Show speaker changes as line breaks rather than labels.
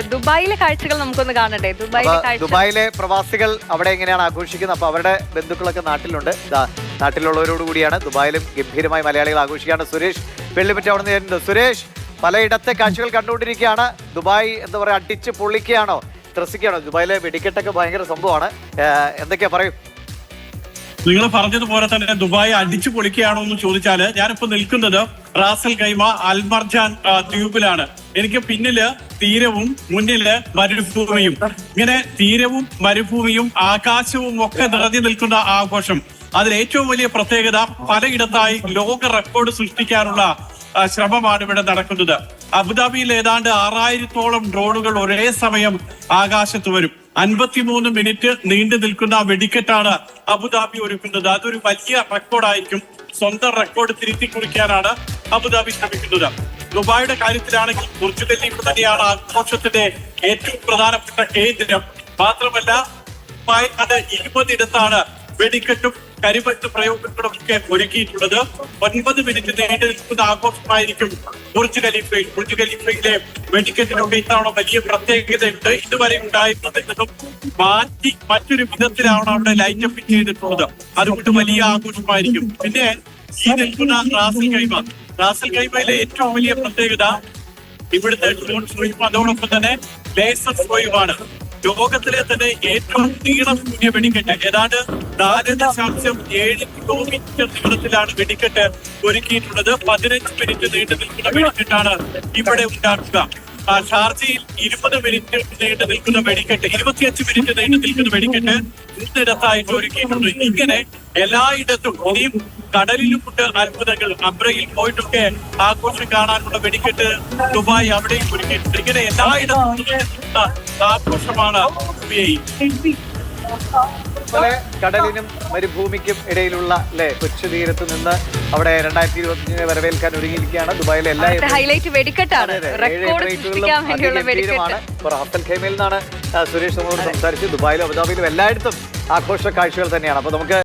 ദുബായിലെ കാഴ്ചകൾ നമുക്കൊന്ന് കാണണ്ടേ? ദുബായിലെ കാഴ്ച
ദുബായിലെ പ്രവാസികൾ അവിടെ എങ്ങനെയാണ് ആഘോഷിക്കുന്നത്? അപ്പൊ അവരുടെ ബന്ധുക്കളൊക്കെ നാട്ടിലുണ്ട്. ദാ, നാട്ടിലുള്ളവരോട് കൂടിയാണ് ദുബായിലും ഗംഭീരമായി മലയാളികൾ ആഘോഷിക്കുകയാണ്. സുരേഷ് വെള്ളിപ്പറ്റ അവിടെ നിന്ന് സുരേഷ് പലയിടത്തെ കാഴ്ചകൾ കണ്ടുകൊണ്ടിരിക്കുകയാണ്. ദുബായ് എന്താ പറയുക അടിച്ച് പൊള്ളിക്കുകയാണോ ത്രസിക്കുകയാണോ? ദുബായിലെ വെടിക്കെട്ടൊക്കെ ഭയങ്കര സംഭവമാണ്. എന്തൊക്കെയാ? പറയൂ.
നിങ്ങൾ പറഞ്ഞതുപോലെ തന്നെ ദുബായ് അടിച്ചു പൊളിക്കുകയാണോ എന്ന് ചോദിച്ചാൽ ഞാനിപ്പോ നിൽക്കുന്നത് റാസൽ കൈമ അൽമർജാൻ ട്യൂബിലാണ് ദ്വീപിലാണ്. എനിക്ക് പിന്നിൽ തീരവും മുന്നിൽ മരുഭൂമിയും. ഇങ്ങനെ തീരവും മരുഭൂമിയും ആകാശവും ഒക്കെ നിറഞ്ഞു നിൽക്കുന്ന ആഘോഷം. അതിൽ ഏറ്റവും വലിയ പ്രത്യേകത പലയിടത്തായി ലോക റെക്കോർഡ് സൃഷ്ടിക്കാനുള്ള ശ്രമമാണ് ഇവിടെ നടക്കുന്നത്. അബുദാബിയിൽ ഏതാണ്ട് ആറായിരത്തോളം ഡ്രോണുകൾ ഒരേ സമയം ആകാശത്ത് വരും. അൻപത്തിമൂന്ന് മിനിറ്റ് നീണ്ടു നിൽക്കുന്ന വെടിക്കെട്ടാണ് അബുദാബി ഒരുക്കുന്നത്. അതൊരു വലിയ റെക്കോർഡായിരിക്കും സ്വന്തം റെക്കോർഡ് തിരുത്തി കുറിക്കാനാണ് അബുദാബി ശ്രമിക്കുന്നത്. ദുബായിയുടെ കാര്യത്തിലാണെങ്കിൽ ബുർജ് ഖലീഫ തന്നെയാണ് ആഘോഷത്തിന്റെ ഏറ്റവും പ്രധാനപ്പെട്ട കേന്ദ്രം. മാത്രമല്ല ദുബായ് ഇരുപതിടത്താണ് വെടിക്കെട്ടും കരിമറ്റ് പ്രയോഗങ്ങളും ഒക്കെ ഒരുക്കിയിട്ടുള്ളത്. ഒൻപത് മിനിറ്റ് നീണ്ടു നിൽക്കുന്ന ആഘോഷമായിരിക്കും ബുർജ് ഖലീഫയിൽ ബുർജ് ഖലീഫയിലെ വെടിക്കെട്ടിനൊക്കെ ഇത്തവണ വലിയ പ്രത്യേകതയുണ്ട്. ഇതുവരെ ഉണ്ടായിരുന്നതിൽ മാറ്റി മറ്റൊരു വിധത്തിലാണ് അവിടെ ലൈറ്റ് അപ്പ് ചെയ്തിട്ടുള്ളത്. അതുകൊണ്ട് വലിയ ആഘോഷമായിരിക്കും. പിന്നെ ഈ നിൽക്കുന്ന റാസൽ കൈമ. റാസൽ കൈമയിലെ ഏറ്റവും വലിയ പ്രത്യേകത ഇവിടുത്തെ ഡ്രോൺ ഷോയും അതോടൊപ്പം തന്നെ ലേസർ ഷോയുമാണ് ലോകത്തിലെ തന്നെ ഏറ്റവും നീളം കൂടിയ വെടിക്കെട്ട്. ഏതാണ്ട് നാല് ദശാംശം ഏഴ് കിലോമീറ്റർ നീളത്തിലാണ് വെടിക്കെട്ട് ഒരുക്കിയിട്ടുള്ളത്. പതിനഞ്ച് മിനിറ്റ് നീണ്ടു നിൽക്കുന്ന വെടിക്കെട്ടാണ് ഇവിടെ ഉണ്ടാക്കുക. ഷാർജയിൽ ഇരുപത് മിനിറ്റ് നീണ്ടു നിൽക്കുന്ന വെടിക്കെട്ട് ഇരുപത്തിയഞ്ച് മിനിറ്റ് നീണ്ടു നിൽക്കുന്ന വെടിക്കെട്ട് ഇന്നിടത്തായിട്ട് ഒരുക്കിയിട്ടുണ്ട്. ഇങ്ങനെ എല്ലായിടത്തും ഇനിയും കടലിലുമുണ്ട് അത്ഭുതങ്ങൾ. അബ്രയിൽ പോയിട്ടൊക്കെ ആഘോഷം കാണാനുള്ള വെടിക്കെട്ട് ദുബായ് അവിടെയും ഒരുക്കിയിട്ടുണ്ട്. ഇങ്ങനെ എല്ലായിടത്തും ആഘോഷമാണ്.
അതുപോലെ കടലിനും മരുഭൂമിക്കും ഇടയിലുള്ള അല്ലെ കൊച്ചു തീരത്ത് നിന്ന് അവിടെ രണ്ടായിരത്തി ഇരുപത്തിയഞ്ചിനെ വരവേൽക്കാൻ ഒരുങ്ങിയിരിക്കുകയാണ് ദുബായിലെ എല്ലാ
ഹൈലൈറ്റ് വെടിക്കെട്ടാണ്.
ഖൈമയിൽ നിന്നാണ് സുരേഷ് നമ്മളോട് സംസാരിച്ചു ദുബായിലും അബുദാബിയിലും എല്ലായിടത്തും ആഘോഷ കാഴ്ചകൾ തന്നെയാണ്. അപ്പൊ നമുക്ക്